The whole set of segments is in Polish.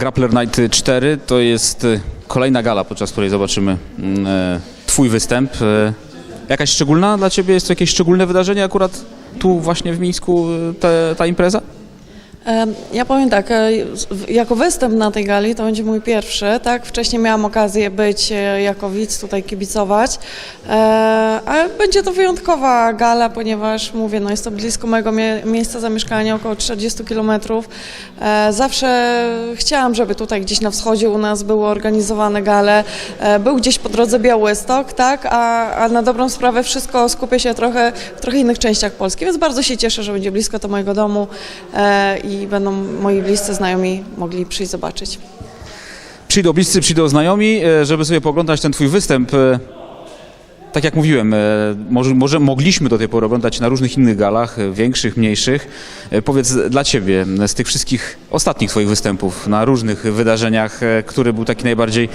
Grappler Night 4 to jest e, kolejna gala, podczas której zobaczymy mm, e, Twój występ. E, Jakaś szczególna dla Ciebie? Jest to jakieś szczególne wydarzenie akurat tu właśnie w Mińsku e, te, ta impreza? Ja powiem tak, e, jako występ na tej gali to będzie mój pierwszy, tak? Wcześniej miałam okazję być e, jako widz, tutaj kibicować, ale będzie to wyjątkowa gala, ponieważ mówię, no jest to blisko mojego mie- miejsca zamieszkania, około 40 kilometrów. E, Zawsze chciałam, żeby tutaj gdzieś na wschodzie u nas były organizowane gale. Był gdzieś po drodze Białystok, tak? A, a na dobrą sprawę wszystko skupia się trochę w trochę innych częściach Polski, więc bardzo się cieszę, że będzie blisko to mojego domu i będą moi bliscy znajomi mogli przyjść zobaczyć. Przyjdą bliscy, przyjdą znajomi, e, żeby sobie pooglądać ten Twój występ. E, Tak jak mówiłem, e, może, może mogliśmy do tej pory oglądać na różnych innych galach, większych, mniejszych. Powiedz dla Ciebie, z tych wszystkich ostatnich Twoich występów na różnych wydarzeniach, który był taki najbardziej,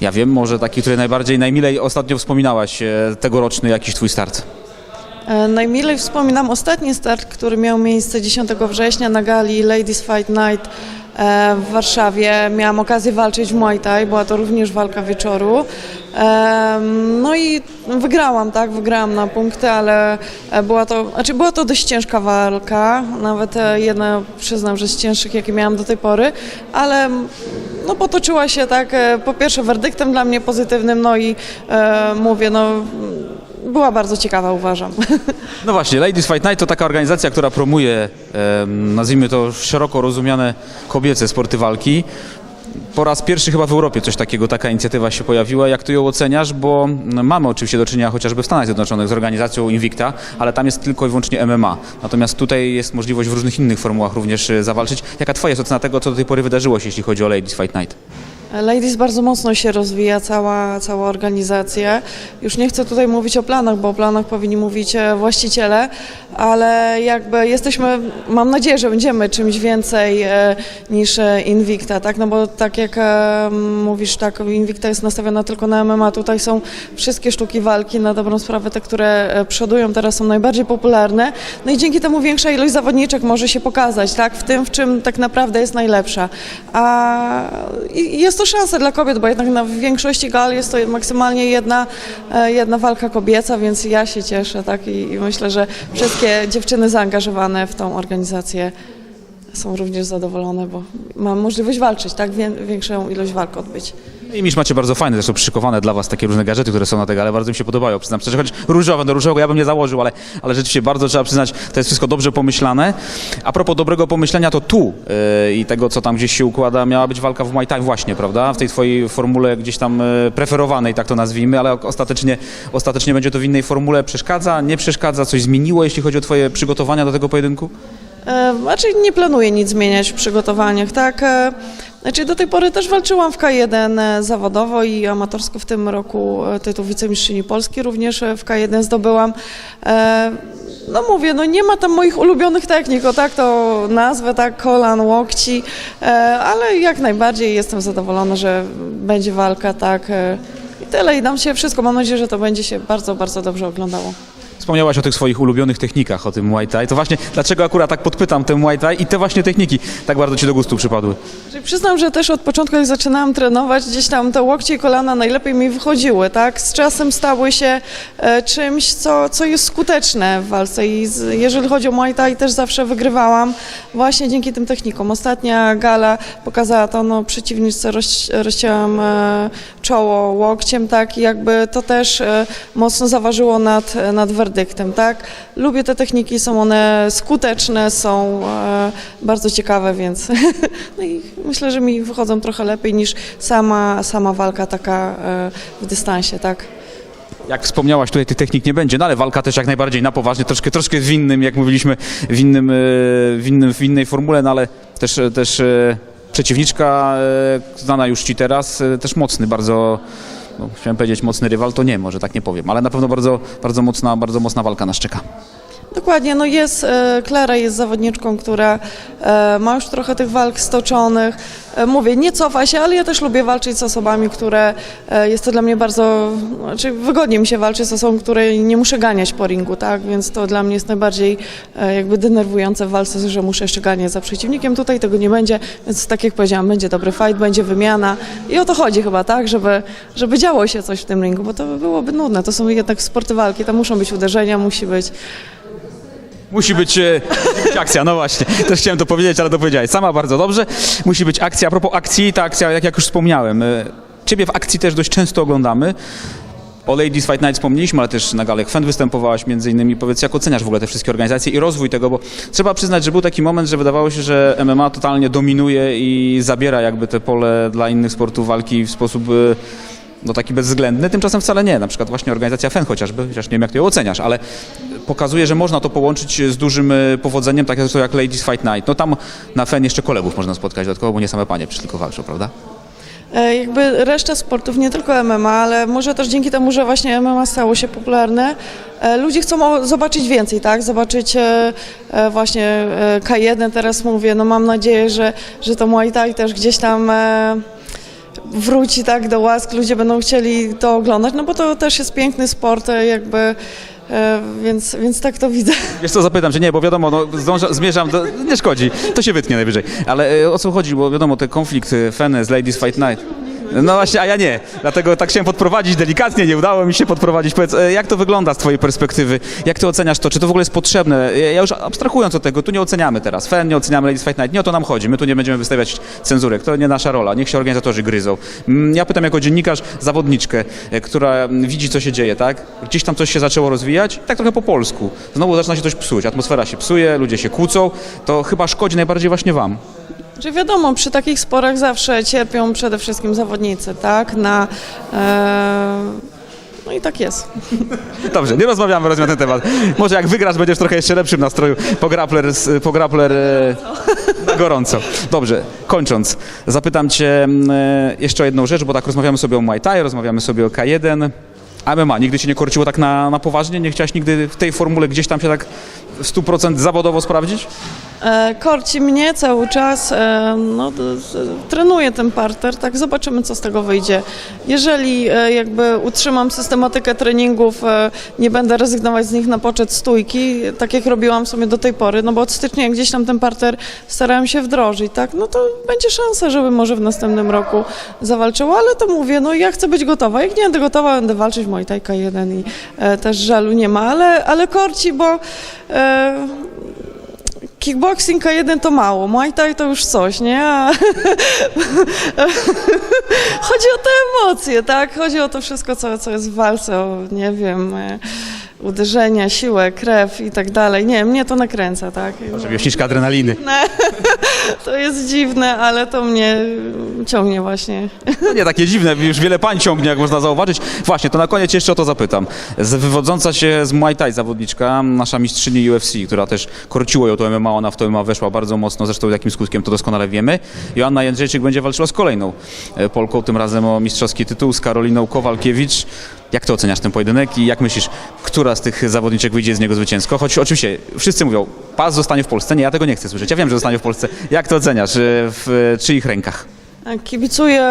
ja wiem, może taki, który najbardziej, najmilej ostatnio wspominałaś, tegoroczny jakiś Twój start? E, Najmilej wspominam ostatni start, który miał miejsce 10 września na gali Ladies Fight Night e, w Warszawie. Miałam okazję walczyć w Muay Thai, była to również walka wieczoru. E, No i wygrałam, tak, wygrałam na punkty, ale była to, znaczy była to dość ciężka walka, nawet jedna przyznam, że z cięższych, jakie miałam do tej pory, ale no potoczyła się tak, po pierwsze werdyktem dla mnie pozytywnym, no i mówię, no była bardzo ciekawa, uważam. No właśnie, Ladies Fight Night to taka organizacja, która promuje, nazwijmy to szeroko rozumiane kobiece sporty walki. Po raz pierwszy chyba w Europie coś takiego, taka inicjatywa się pojawiła. Jak ty ją oceniasz? Bo mamy oczywiście do czynienia chociażby w Stanach Zjednoczonych z organizacją Invicta, ale tam jest tylko i wyłącznie MMA. Natomiast tutaj jest możliwość w różnych innych formułach również e, zawalczyć. Jaka twoja jest ocena tego, co do tej pory wydarzyło się, jeśli chodzi o Ladies Fight Night? Ladies bardzo mocno się rozwija, cała, cała organizacja. Już nie chcę tutaj mówić o planach, bo o planach powinni mówić e, właściciele, ale jakby jesteśmy, mam nadzieję, że będziemy czymś więcej e, niż e, Invicta, tak? No bo tak jak mówisz, tak, Invicta jest nastawiona tylko na MMA, tutaj są wszystkie sztuki walki, na dobrą sprawę te, które przodują teraz są najbardziej popularne, no i dzięki temu większa ilość zawodniczek może się pokazać, tak? W tym, w czym tak naprawdę jest najlepsza. A jest to szansa dla kobiet, bo jednak na większości gal jest to maksymalnie jedna, e, jedna walka kobieca, więc ja się cieszę, tak? I, I myślę, że wszystkie dziewczyny zaangażowane w tą organizację są również zadowolone, bo mam możliwość walczyć, tak? Wię, większą ilość walk odbyć. I Misz macie bardzo fajne, zresztą przyszykowane dla was takie różne gadżety, które są na tej gale, bardzo mi się podobają, przyznam szczerze, choć różowe, do różowego ja bym nie założył, ale, ale rzeczywiście bardzo trzeba przyznać, to jest wszystko dobrze pomyślane. A propos dobrego pomyślenia, to tu yy, i tego, co tam gdzieś się układa, miała być walka w Muay Thai właśnie, prawda? W tej twojej formule gdzieś tam yy, preferowanej, tak to nazwijmy, ale ostatecznie, ostatecznie będzie to w innej formule. Przeszkadza, nie przeszkadza, coś zmieniło, jeśli chodzi o twoje przygotowania do tego pojedynku? E, Znaczy nie planuję nic zmieniać w przygotowaniach, tak? E, Znaczy do tej pory też walczyłam w K1 e, zawodowo i amatorsko w tym roku tytuł wicemistrzyni Polski również w K1 zdobyłam. No mówię, no nie ma tam moich ulubionych technik, o tak to nazwę, tak, kolan, łokci, ale jak najbardziej jestem zadowolona, że będzie walka, tak. I tyle i nam się wszystko, mam nadzieję, że to będzie się bardzo, bardzo dobrze oglądało. Wspomniałaś o tych swoich ulubionych technikach, o tym Muay Thai. To właśnie, dlaczego akurat tak podpytam ten Muay Thai i te właśnie techniki tak bardzo ci do gustu przypadły? Przyznam, że też od początku, jak zaczynałam trenować, gdzieś tam te łokcie i kolana najlepiej mi wychodziły, tak? Z czasem stały się e, czymś, co, co jest skuteczne w walce i z, jeżeli chodzi o Muay Thai, też zawsze wygrywałam właśnie dzięki tym technikom. Ostatnia gala pokazała to, no przeciwniczce roz, rozcięłam e, czoło łokciem, tak? I jakby to też e, mocno zaważyło nad, nad werdyktem, tak? Lubię te techniki, są one skuteczne, są e, bardzo ciekawe, więc no i myślę, że mi wychodzą trochę lepiej niż sama, sama walka taka e, w dystansie, tak? Jak wspomniałaś, tutaj tych technik nie będzie, no ale walka też jak najbardziej na poważnie, troszkę, troszkę w innym, jak mówiliśmy, w, innym, e, w, innym, w innej formule, no ale też, też przeciwniczka znana już ci teraz, też mocny, bardzo, no, chciałem powiedzieć mocny rywal, to nie, może tak nie powiem, ale na pewno bardzo, bardzo, mocna, bardzo mocna walka nas czeka. Dokładnie, no jest, e, Klara jest zawodniczką, która e, ma już trochę tych walk stoczonych. E, Mówię, nie cofa się, ale ja też lubię walczyć z osobami, które, jest to dla mnie bardzo, znaczy wygodnie mi się walczy z osobą, której nie muszę ganiać po ringu, tak, więc to dla mnie jest najbardziej jakby denerwujące w walce, że muszę jeszcze ganiać za przeciwnikiem. Tutaj tego nie będzie, więc tak jak powiedziałam, będzie dobry fight, będzie wymiana i o to chodzi chyba, tak, żeby, żeby działo się coś w tym ringu, bo to byłoby nudne. To są jednak sporty walki, tam muszą być uderzenia, musi być Musi być, e, musi być akcja, no właśnie. Też chciałem to powiedzieć, ale to powiedziałeś. Sama bardzo dobrze. Musi być akcja. A propos akcji, ta akcja, jak, jak już wspomniałem, e, ciebie w akcji też dość często oglądamy. O Ladies Fight Night wspomnieliśmy, ale też na Galek Fen występowałaś między innymi. Powiedz, jak oceniasz w ogóle te wszystkie organizacje i rozwój tego, bo trzeba przyznać, że był taki moment, że wydawało się, że MMA totalnie dominuje i zabiera jakby te pole dla innych sportów walki w sposób e, no taki bezwzględny, tymczasem wcale nie. Na przykład właśnie organizacja FEN chociażby, chociaż nie wiem jak ty ją oceniasz, ale pokazuje, że można to połączyć z dużym e, powodzeniem, tak jak, Ladies Fight Night. No tam na FEN jeszcze kolegów można spotkać dodatkowo, bo nie same panie przecież tylko walczą, prawda? E, Jakby reszta sportów, nie tylko MMA, ale może też dzięki temu, że właśnie MMA stało się popularne, e, ludzie chcą zobaczyć więcej, tak? Zobaczyć właśnie e, K1 teraz mówię, no mam nadzieję, że, że to Muay Thai też gdzieś tam wróci tak do łask, ludzie będą chcieli to oglądać, no bo to też jest piękny sport, e, jakby, e, więc, więc tak to widzę. Wiesz co, zapytam, że nie, bo wiadomo, no, zdąża, zmierzam do... Nie szkodzi, to się wytnie najwyżej. Ale e, o co chodzi, bo wiadomo, ten konflikt e, FEN z Ladies Fight Night. No właśnie, a ja nie. Dlatego tak chciałem podprowadzić delikatnie, nie udało mi się podprowadzić. Powiedz, e, jak to wygląda z twojej perspektywy? Jak ty oceniasz to? Czy to w ogóle jest potrzebne? E, Ja już abstrahując od tego, tu nie oceniamy teraz. FEN nie oceniamy Ladies Fight Night. Nie o to nam chodzi. My tu nie będziemy wystawiać cenzurek. To nie nasza rola. Niech się organizatorzy gryzą. Mm, Ja pytam jako dziennikarz zawodniczkę, e, która mm, widzi, co się dzieje, tak? Gdzieś tam coś się zaczęło rozwijać, tak trochę po polsku. Znowu zaczyna się coś psuć. Atmosfera się psuje, ludzie się kłócą. To chyba szkodzi najbardziej właśnie wam. Że wiadomo, przy takich sporach zawsze cierpią przede wszystkim zawodnicy, tak? Na, e, no i tak jest. Dobrze, nie rozmawiamy rozumiem na ten temat. Może jak wygrasz, będziesz trochę jeszcze lepszym nastroju. Po grappler, z- po grappler e, na gorąco. Dobrze, kończąc, zapytam cię mm, e, jeszcze o jedną rzecz, bo tak rozmawiamy sobie o Muay Thai, rozmawiamy sobie o K1. A MMA, nigdy cię nie korciło tak na, na poważnie? Nie chciałaś nigdy w tej formule gdzieś tam się tak w 100% zawodowo sprawdzić? E, korci mnie cały czas, e, no, trenuję ten parter, tak zobaczymy co z tego wyjdzie. Jeżeli e, jakby utrzymam systematykę treningów, nie będę rezygnować z nich na poczet stójki, tak jak robiłam sobie do tej pory, no bo od stycznia gdzieś tam ten parter starałem się wdrożyć, tak, no to będzie szansa, żeby może w następnym roku zawalczyła, ale to mówię, no ja chcę być gotowa, jak nie będę gotowa, będę walczyć w Muay Thai K1 i też żalu nie ma, ale, ale korci, bo Kickboxing K1 to mało, Muay Thai to już coś, nie? A... Chodzi o te emocje, tak? Chodzi o to wszystko, co, co jest w walce, o, nie wiem, e, uderzenia, siłę, krew i tak dalej. Nie, mnie to nakręca, tak? Wiośniczka adrenaliny. To jest dziwne, ale to mnie ciągnie właśnie. No nie takie dziwne, już wiele pań ciągnie, jak można zauważyć. Właśnie, to na koniec jeszcze o to zapytam. Z, wywodząca się z Muay Thai zawodniczka, nasza mistrzyni UFC, która też korciło ją to MMA, ona w to MMA weszła bardzo mocno, zresztą jakim skutkiem to doskonale wiemy. Joanna Jędrzejczyk będzie walczyła z kolejną e, Polką, tym razem o mistrzowski tytuł, z Karoliną Kowalkiewicz. Jak ty oceniasz ten pojedynek i jak myślisz, która z tych zawodniczek wyjdzie z niego zwycięsko? Choć oczywiście wszyscy mówią, pas zostanie w Polsce. Nie, ja tego nie chcę słyszeć. Ja wiem, że zostanie w Polsce. Jak to oceniasz? e, W e, czyich rękach? Kibicuję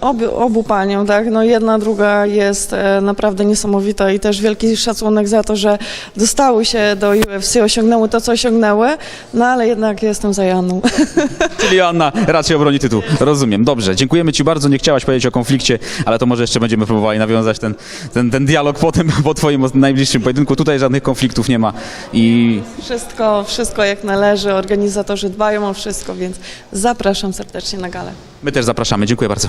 obu, obu paniom, tak? No jedna, druga jest e, naprawdę niesamowita i też wielki szacunek za to, że dostały się do UFC, osiągnęły to, co osiągnęły, no ale jednak jestem za Janą. Czyli Joanna raczej obroni tytuł. Rozumiem. Dobrze. Dziękujemy Ci bardzo. Nie chciałaś powiedzieć o konflikcie, ale to może jeszcze będziemy próbowali nawiązać ten, ten, ten dialog potem po Twoim najbliższym pojedynku. Tutaj żadnych konfliktów nie ma i Wszystko, wszystko jak należy, organizatorzy dbają o wszystko, więc zapraszam serdecznie na galę. My też zapraszamy. Dziękuję bardzo.